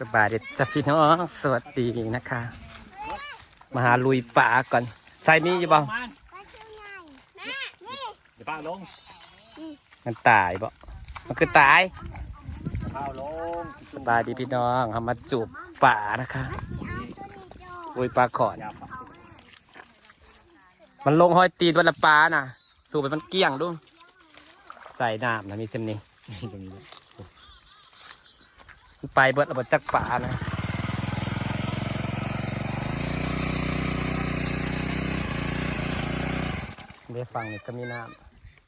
สบายดีจ้ะพี่น้องสวัสดีนะคะ มาหาลุยป่าก่อนใส่มีอยู่บ่ปลาตัวใหญ่แม่นี่เดี๋ยวป้าลงมันตายบ่มันคือตายป้าลงสบายดีพี่น้องเขามาจูบป่านะคะเอาตัวนี้โจลุยปลาขอนอย่าปะมันลงห้อยตีนวันละปลาน่ะ สูบไปมันเกลี้ยงดู ใส่น้ำนะมีเส้นนี้ตรงนี้มัน ไปเบิดระเบิดจักป่านะเดี๋ยวฟังนี่ก็มีน้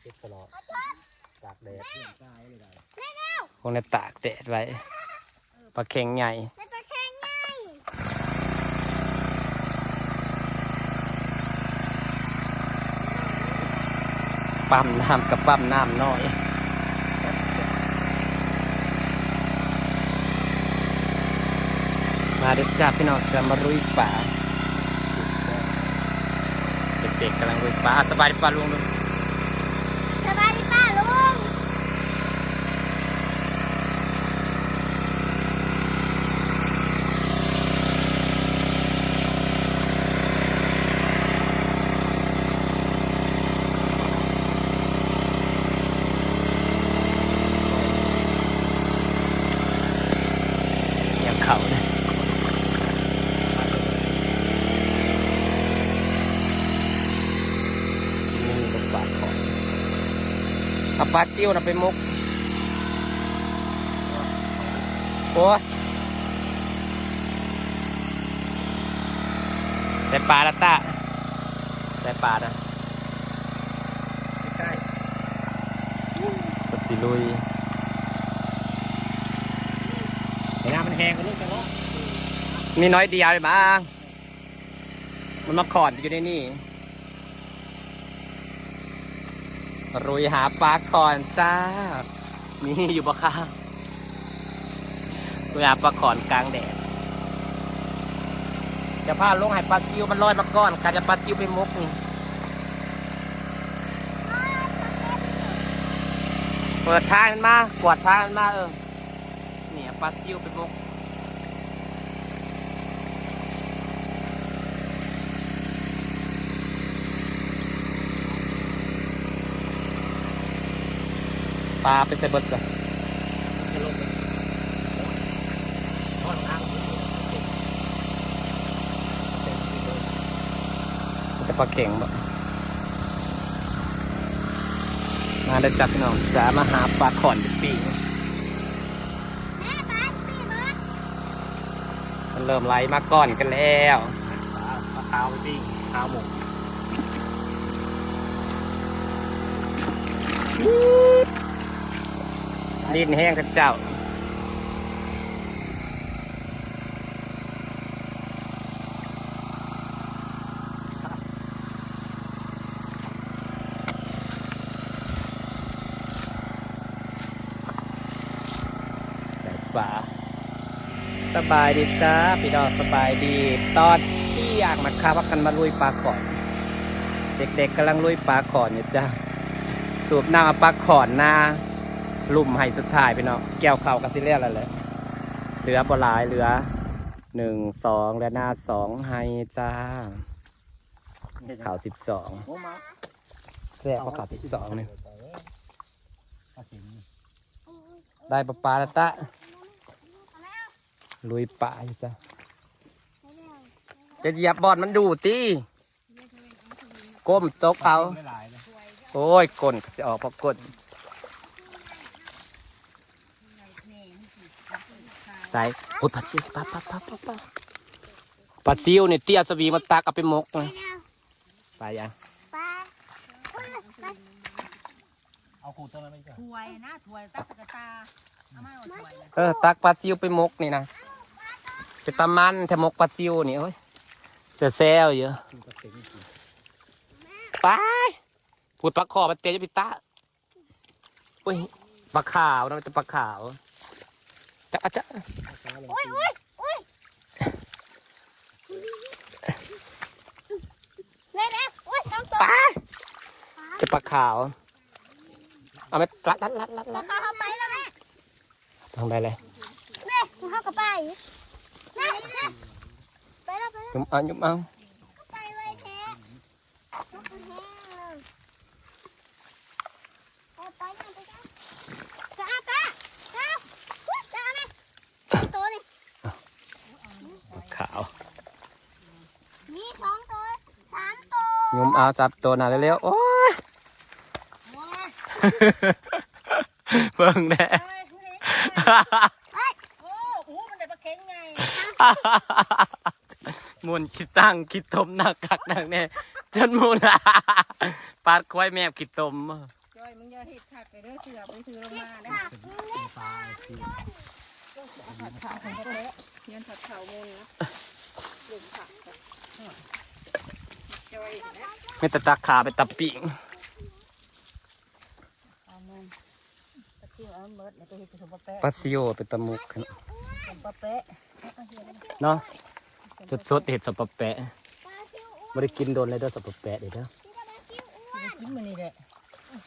เจ็บตลอดำตากแดดเพื่อนตายเลยได้คงในตากแดดไว้ปลาเค็งใหญ่เป็นปลาแข็งไงปั๊มน้ำกับปั๊มน้ำน้อย มาเด็กจ้าพี่น้องจะมาลุยป่าเด็กๆกำลังลุยป่าสบายป่าลุงลุง สบายดีป้าลุง อย่างเขาเนี่ย นี่ก็ปลาของเอาปลาซิ่วนะไปมุกโอ้ยใส่ปลาละตาใส่ปลานะใกล้กดสิลุยแต่น้ำมันแห้งก็ลูกกันเนาะมีน้อยเดียวเลยบ้าง มันมาขอนอยู่ในนี่ รุยหาปลาขอนจ้า มีอยู่บ่ค่ะรุยหาปลาขอนกลางแดด จะพาลงให้ปลาซิวมันลอยมาก้อนการจะปลาซิวไปมุกนี่ เปิดทางมันมากวาดทางมันมาเออ เนี่ยปลาซิวไปมุก ปลาไปใส่เบิดก่อนจะลงไปทอดน้ำมันจะปลาเข่งบ่มาได้จับน้องจะมาหาปลาขอนเป็นปีแม่ปลาปีเบิร์ดมันเริ่มไหลมาก้อนกันแล้วปลาปลาขาวปปิ้งขาวหมก ดินแห้งกันเจ้าใส่ปลาสบายดีจ้าพี่ดอสบายดี ตอนที่อยงนะคะพักกันมาลุยปลาขอน เด็กๆกำลังลุยปลาขอนอยู่จ้าสูบน้ำปลาขอนนา ลุ่มให้สุดท้ายพี่น้องแก้วเข่ากันสิเรียกอะไรเลยเหลือบหลายเหลือหนึ่งสองและหน้าสองให้จ้าข่าวสิบสองแรกก็ข่าวสิบสองเนี่ยได้ปลาปลาแล้วตะลุยป่าอยู่จ้าจะเหยียบบอดมันดูตีก้มตกเอา โอ้ยก้นจะออกเพราะก้น ใส่พุดปัดซิวปั๊บปั๊บปั๊บปั๊บปั๊บปัดซิวเนี่ยเตี้ยสวีมาตักเอาไปหมกไปนะแล้วไปยังปลาปลาปลาเอาขูดต้นนั้นไม่ใช่ถวยนะถวยตักสกตาเอามาเอาถวยเลยเออตักปลาซิวไปหมกนี่นะไปตำมันแต่หมกปลาซิวนี่โอ้ยเสียแซวเยอะกินปลาเข็งกินไปพูดปลาคอมาเตะจะไปตาอุ้ยปลาขาวนะมันจะปลาขาว จะอาจจะปลาลงโอ้ยโอ้ยโอ้ยเล่นแล้วโอ้ยสองตัวไปจะปลาขาว เอาไปลัดลัดลัดลัดลัดเขาทำไมล่ะแม่ทางใดเลยแม่กูเข้ากับไปแม่แม่ไปแล้วไปแล้วยุมเอายุมเอา ไปไว้แท้ลูกมันแห้งเลยเอาไปยังไปจ้าจ้าจ้าจ้าอุ๊ยจ้าเนี่ยตัวนี่ ขาว มีสองตัวสามตัว ยุม เอาจับตัวน่ะเร็วๆโอ้ยเบิ่งแน่โอ้โหมันได้ปลาเค็งไงมุนคิดตั้งคิดตมหนักกักหนักแน่จนมุนปาดควายแมบคิดตมจอยมึงอย่าเห็ดขัดไปเด้อเสือไปถือลงมาเด้ผัดขาวของกระเละเงินผัดขาวมูลนะลุมผักจ้ะจอยนะ ไม่แต่ตาขาไปตะปิงเอาเงินตะเกียบเอาเมิดแล้วตัวเห็ดผสมปลาแปะปลาซิโอไปตะมุกขึ้นผสมปลาแปะเนาะสดๆเห็ดสับปะแปะปลาซิวอ้วนไม่ได้กินโดนเลยเด้อสับปะแปะเด้อเด้อนี่ก็ปลาซิวอ้วนกินมันนี่แหละ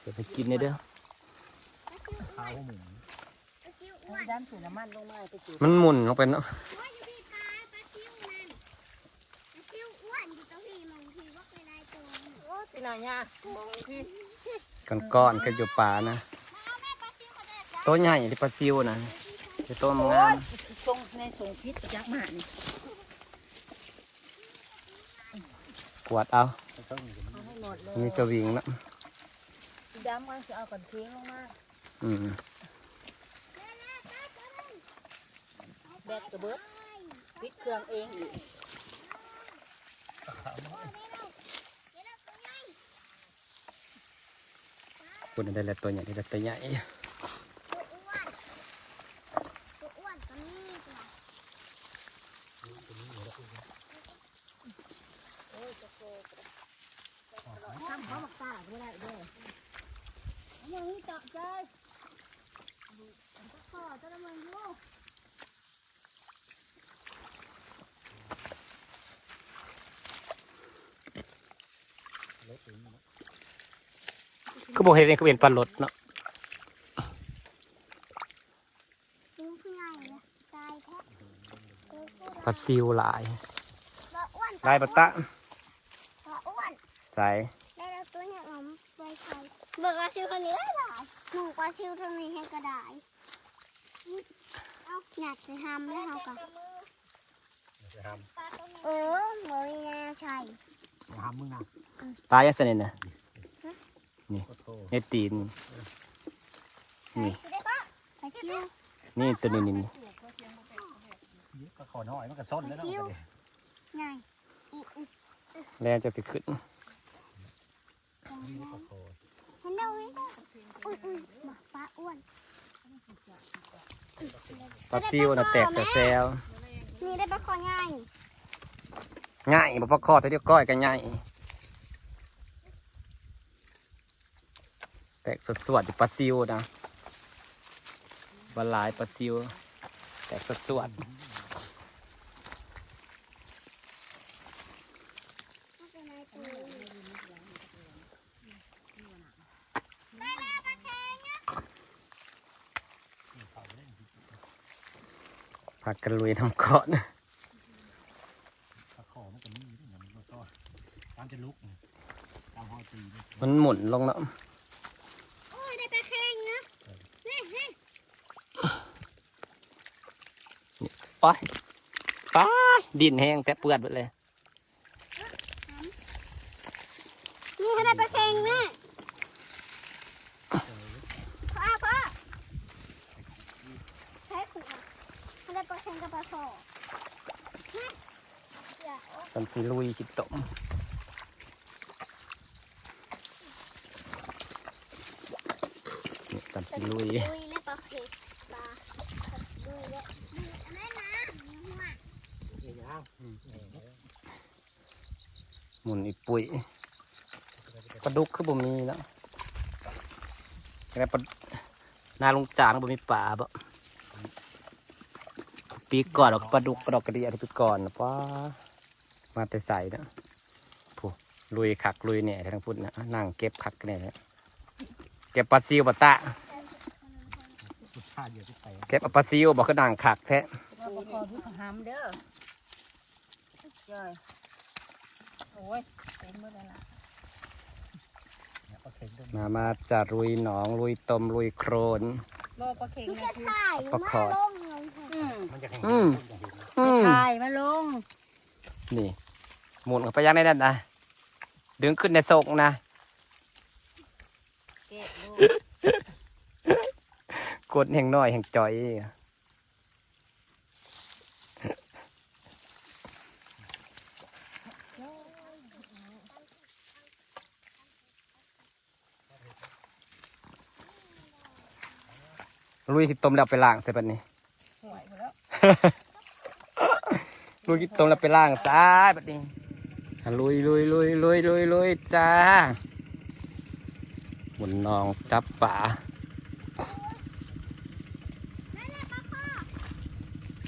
เดี๋ยวไปกินเลยเด้อปลาซิวอ้วข้าวนหมูปลาซิวอ้วเอานด้านสูน้ำมันลงมาไปจุดมันหมุนลงไปเนาะ โอ้ยอยู่ที่ปลาปลาซิวนั่นปลาซิวอ้วนอยู่ตรงที่มองที่ว่าเป็นลายตัว นี่โอ้ตีนายามองพี่ก้อนๆก็อยู่ป่านะมาเอาแม่ปลาซิวเขาได้จ้ะตัวใหญ่ที่ปลาซิวนะที่ตัวมันโอ้งายมทรงในทรงพิษยักษ์มากนี่กวาดเอาต้นอยู่เอาให้หมดเลยมีสวิงเนาะดำมันจะเอากันทิ้งลงมาอืมแบกกระเบิดปิดเครื่องเองอีก คุณได้แล้วตัวใหญ่ได้แล้วตัวใหญ่ ตัวอ้วนตัวอ้วนตัวนี้ตัว ทำเขาบักตาไม่ได้เด้อ อย่างนี้เจาะใจขอจะละมึงลูก ก็บอกเห็นเองก็เป็นปลาลดเนาะดูพี่ใหญ่เลยตายแท้ปลาซิวหลายปลาอ้วนลายปลาตะปลาอ้วนใจได้แล้วตัวเนี่ยงอมไว้ใครเบิกปลาซิวคนนี้ได้หรอถูกปลาซิวตัวนี้ให้กระดาษเอาอยากจะทำแล้วเขาก็จะทเออเหมยนาใช่ำจะทำมึงนะปลายังสนิทนะ โอ้โหในตีนนี่ได้ปะปลาซิวนี่ตัวนี้นี่นี่ก็ขอน้อยมันก็ส้นแล้วเนาะไงอีอีแรงจะสิขึ้นเห็นเดาไหมอุ้ยอุ้ยหมาปลาอ้วนปลาซิวนะแตกแต่แซวนี่ได้ปลาคอใหญ่ง่ายบ่พอคอใส่เดียวก้อยก็ง่าย ตกสดสวดอยู่ปลาซิวนะบหลายปลาซิว แตกสดสวดไม่เป็นไรตัวได้แล้วปลาแข็งอะผักกระลุยน้ำเกาะนะตะขอมันก็มีนี่นะมันก็ตามจะลุกตามห้อตีนี่มันหมุนลงเนาะ โอ้ยได้ปลาแข็งนะนี่นี่ ไปไปดินแห้งแต่เปื้อนหมดเลย นี่ให้ได้ปลาแข็งแม่พ่อพ่อใช้ขู่ให้ได้ปลาแข็งกับปลาคออย่าสันสีลุยขิดตมนี่สันสีลุยลุยและปลาเข็งปลาลุยและอันนั้นนะหัว นี่ย่าง หมุนอีปุ๋ยปลาดุกคือบ่มีแล้วแล้วปลาหนาลงจางบ่มีป่าบ่ปีก่อนเราปลาดุกปลาดอกกระเดียที่ปีก่อนนะป้ามาแต่ใส่นะผู้ลุยคักลุยเนี่ยทั้งพุ่นนะนั่งเก็บคักเนี่ยเก็บปลาซิวปลาตะใช่เหยื่อที่ไปเก็บเอาปลาซิวบอกก็ด่างขักแท้ เราประคองทุกหามเด้อจ้อยโอ้ยเต็มหมดแล้วล่ะเนี่ยก็เข็งด้วยมามาจะลุยหนองลุยตมลุยโครนโลปลาเข็งมันนะจะคือถ่ายประมาคองลงลงเถอะอืมมันจะแข็งอืมจะเห็นอืมถ่ายมาลง นี่หมุนเข้าไปยังได้นั่นนะดึงขึ้นในทรงนะเก็บลูกกดแห่งน้อยแห่งจอย ลุยที่ต้มแล้วไปล้างใส่ปันนี้สวยหมดแล้วลุยที่ต้มแล้วไปล้างซ้ายปันนี้อะลุยลุยลุยลุยลุยลุยจ้าหมุนนองจับป่า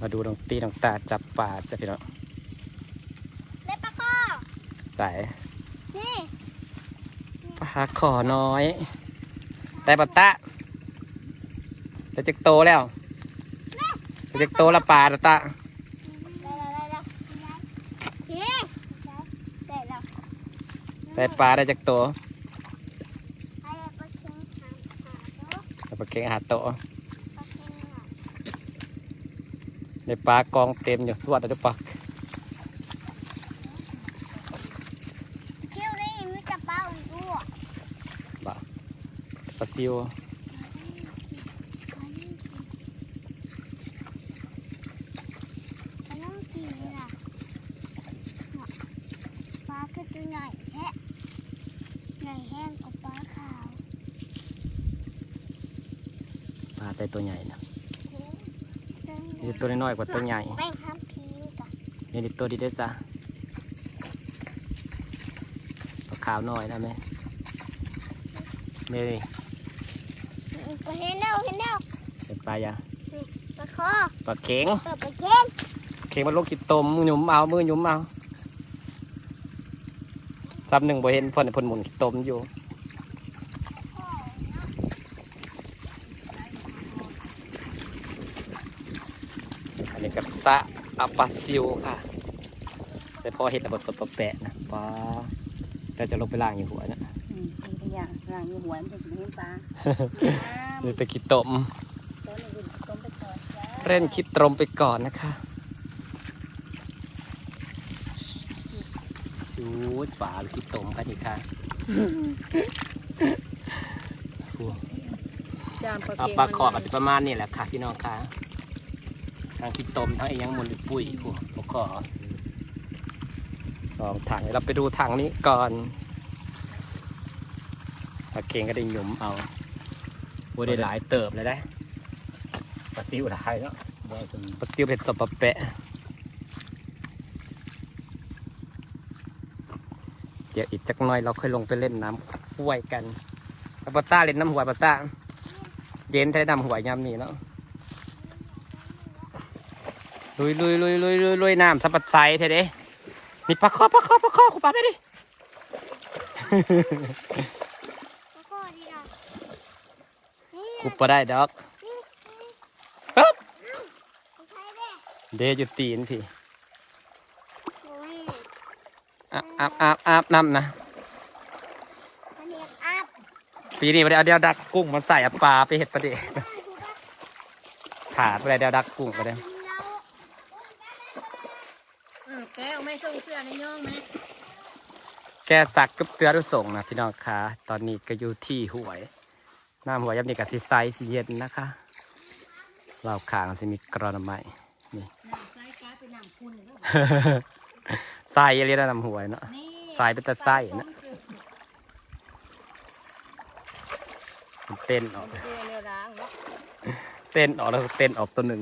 มาดูน้องตีน้องตาจับป่าจะพี่น้องเล็บปลาคอใส่นี่ปลาขอน้อย แต่ปัตตะ จะจิกโตแล้วจะจิกโตละปลาตะตะได้แล้วได้แล้วนี่ได้แล้วใส่ปลาได้จิกโตให้ปลาเค็งหางขาโตแต่ปลาเก่งหาโตปลาเค็งหางในปลากองเต็มอยู่สวัสดีปะเที่ยวนี่มีกระเป๋าอีกด้วยปลาซิว ปลาน้องกีน่ะปลาคือตัวใหญ่แท้ใหญ่แห้งกว่าปลาขาว ปลาใส่ตัวใหญ่นะ เฮ้ย นี่ตัวน้อยๆกว่าตัวใหญ่แป้งทำพีกันนี่ดิตัวดีได้จ้ะปลาขาวน้อยนะแม่เมย์ก็เห็นแล้วเห็นแล้วเป็นปลายังปลาคอปลาเข็งเปิดปลาเค็งเข็งมันลงขีดตมมือหยุมเอามือหยุมเอาซับหนึ่งบ่เห็นเพ่นเพ่นหมุนขีดตมอยู่ อันนี้กับ สะอาปาซิวค่ะแต่พอเห็ดบทสบแปะนะป้าเราจะลงไปล่างอยู่หัวนะอืมเป็นขยะร่างอยู่หัวมันจะกินเห็นปลานี่ไปขีดตมต้นนี้ต้มไปก่อนจ้าเล่นคิดตรงไปก่อนนะคะชูดป่าหรือคิดตมกันอีกค่ะจานปลาปลาเค็งปลาขอบอาจจะประมาณนี้แหละค่ะพี่น้องค่ะ ทั้งคิดตมทั้งไอ้ยังมุนหรือปุ้ยกูปลาขอสองถังเราไปดูถังนี้ก่อนปลาเก่งก็ได้หยุมเอาบัได้หลายเติบเลยได้ปลาซิวหลายเนาะบ่จนปลาซิวเผ็ดสบปะแปะเดี๋ยวอีกจักหน่อยเราค่อยลงไปเล่นน้ำห้วยกันแล้วปาต้าเล่นน้ำหัวยปาต้าเย็นแท้น้ำหัวยยามนี้เนาะ ลุยลุยลุยลุยลุยลุยน้ำสับปัดไซเท่เด้นี่ปลาคอปลาคอปลาคอกูปลาไปดิปลาคอดีนะนี่กูปลาได้ดอกนี่นี่ปึ๊บเอาใช้เด้เดอยู่ตีนพี่โอ้ยอาบอาบอาบอาบน้ำนะมันเรียกอัพปีนี้ไปเอาเดียวดักกุ้งมันใส่เอาปลาไปเห็ดประเดะขาดไปเลยเดียวดักกุ้งไปเลย อืมแก้วไม่ส่งเสื้อในย่องไหม แกสักกึบเตือรุส่งนะพี่น้องคะตอนนี้ก็อยู่ที่หวยน้ำหวยยับนี่กับสีไซสีเย็นนะคะเราขางสิมีกรอนไม้นี่น้ำใส่กาเป็นน้ำคุณเลยไส้เรียกน้ำหวยเนาะนี่ใส่เป็นแต่ไส้นะมันเต้นออกเจเรือร้างเนาะเต้นออกแล้วเต้นออกตัวหนึ่ง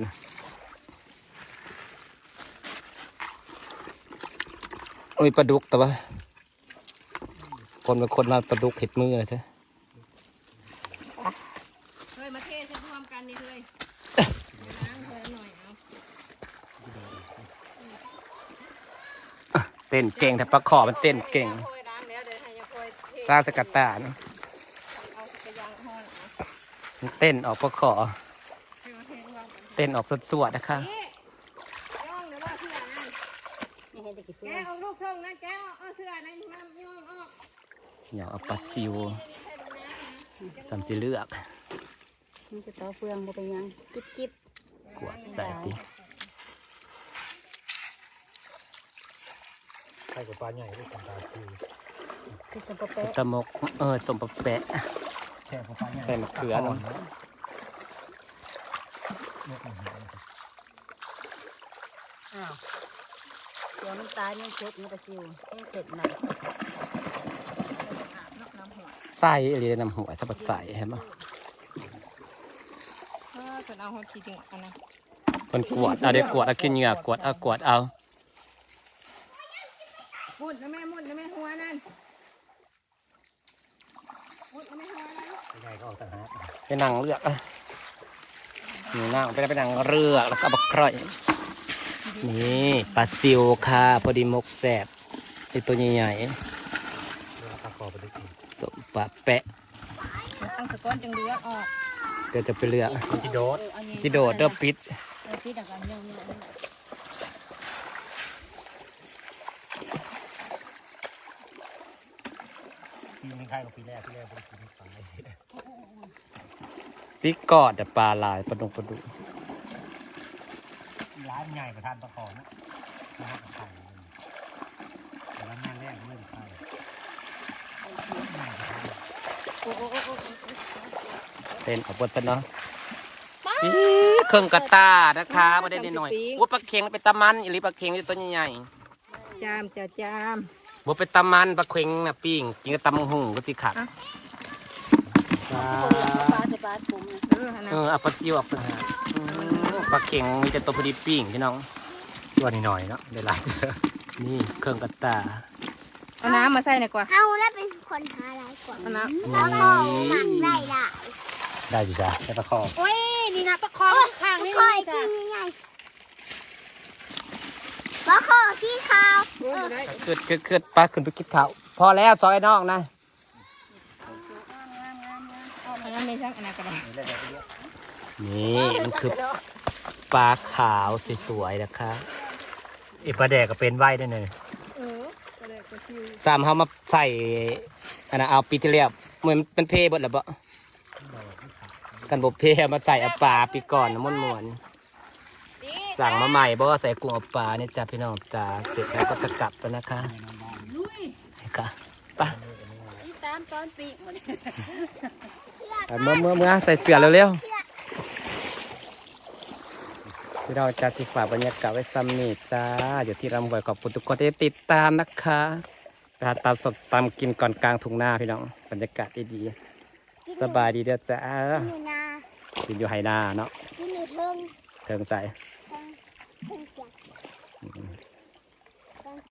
โอ้ยปลาดุกแต่ว่า คนเป็นคนมาปลาดุกเห็ดมือเลยใช่เฮ้ยมาเทใช้พร้อมกันนี่เลยล้างเธอหน่อยเอาเต้นเก่งแต่ปลาขอมันเต้นเก่งโคยล้างแล้วเดี๋ยวให้ยังโคยเทสร้างสกัดตานะเอากระยังห่อนเอามันเต้นออกปลาขอ ให้มาเพลงวางกันเต้นออกสวดๆนะคะ นี่ย่องหรือว่าเสื้อนั่นนี่ให้ตะกี้แกเอาลูกช่องนะแกเอาเสื้อนั่นมาย่องออก อย่าเอาปลาซิวสามสิเลือกมันจะต่อเฟืองบ่เป็นยังจิบจิบกวดใส่ติใส่กับปลาใหญ่ด้วยกันตาคือคือสปะเป๊ะตะมกเออสมปะแปะแช่กับปลาใหญ่ใส่มะเขือเนอะเนี่ยมันหายอ้าวเดี๋ยวมันตายยังเช็ดมันตะซิวยังเช็ดหน่อยน้ำหัว ใส่อะไรนำหัวสะบัดใส่เห็นไหมเออฉันเอาหัวขี้ถึงอันนั้นมันกวดเอาเดี๋ยวกวดเอาขี้เหงื่อกวดเอากวดเอามุดนะแม่มุดนะแม่หัวนั่นมุดนะแม่หัวนั่นใหญ่ก็ออกต่างหากไปนั่งเลือกอะนี่นั่งไปไปนั่งเลือกแล้วก็เอาบักกร่อยนี่ปลาซิวค่ะพอดีมกแสบไอตัวใหญ่เวลาตะขอไปได้กิน ๆสม ปะแปะตั้งสก้อนจังเดือดออกเดี๋ยวจะไปเลือกมันสิโดดสิโดดเด้อปิดเอาปิดแล้วกันเนี่ยเนี่ยปีนี้ใครกับปีแรกปีแรกไปกินปลาปิกกอดแต่ปลาลายปลาดงปลาดุร้านใหญ่ประทานตะขอนะร้านกับไข่แต่ร้านแม่แรกเริ่มไข่ เต้นเอาบทซะเนาะอี๋เครื่องกระตานะคะมาได้นิดหน่อยว่าปลาเค็งเป็นตะมันอีหรือปลาเค็งเป็นตัวใหญ่จามจะจามๆว่าเป็นตะมันปลาเค็งน่ะปิ้งกินกับตำบักหุ่งก็สิขัดปลาใส่ปลาถุงนะเออนะเออเอาปลาซิวออกไปหาอืมปลาเค็งมีแต่ตัวพอดีปิ้งพี่น้องตัวนิดหน่อยเนาะได้หลายนี่เครื่องกระตา เอาน้ำมาใส่หน่อยกว่า เฮาแล้วเป็นคนหาหลายกว่าเอาน้ำ แล้วก็หมักได้หลายได้อยู่จ้ะได้ตะขอโอ้ยนี่นะประคองข้างนี่ค่อนี่ยจ้ะกินง่ายว่าขอที่ขาวโอ้ยได้เกิดเกิดเกิดปลาขึ้นไปกินข้าวพอแล้วซอยนอกนะอันนั้นไม่ใช่อันนั้นก็ได้นี่มันคือปลาขาวสวยๆนะคะไอ้ปลาแดกก็เป็นไหวได้เลย สามเขามาใส่อันนั้นเอาปีที่แล้วเหมือนเป็นเพเบดแล้วบ่กันบบเพเอามาใส่เอาปลาปีก่อนนะม่วนมวนๆสั่งมาใหม่บ่ใส่กุ้งเอาปลาเนี่ยจ้าพี่น้องจ้าเสร็จแล้วก็จะกลับแล้วนะคะนี่ค่ะไปที่ตามตอนปีกหมดไปเมื่อเมื่อเมื่อใส่เสื้อเร็วๆ พี่น้องจ้าสิฝากบรรยากาศไว้ซ้ำนี่จ้าเดี๋ยวที่รำไว้ขอบคุณทุกคนที่ติดตามนะคะไปหาตามสดตามกินก่อนกลางทุ่งนาพี่น้องบรรยากาศดีๆสบายดีเด้อจ้ากินอยู่นากินอยู่ไหนาเนาะกินอยู่เทิงเทิงใจเทิงเทิงจัก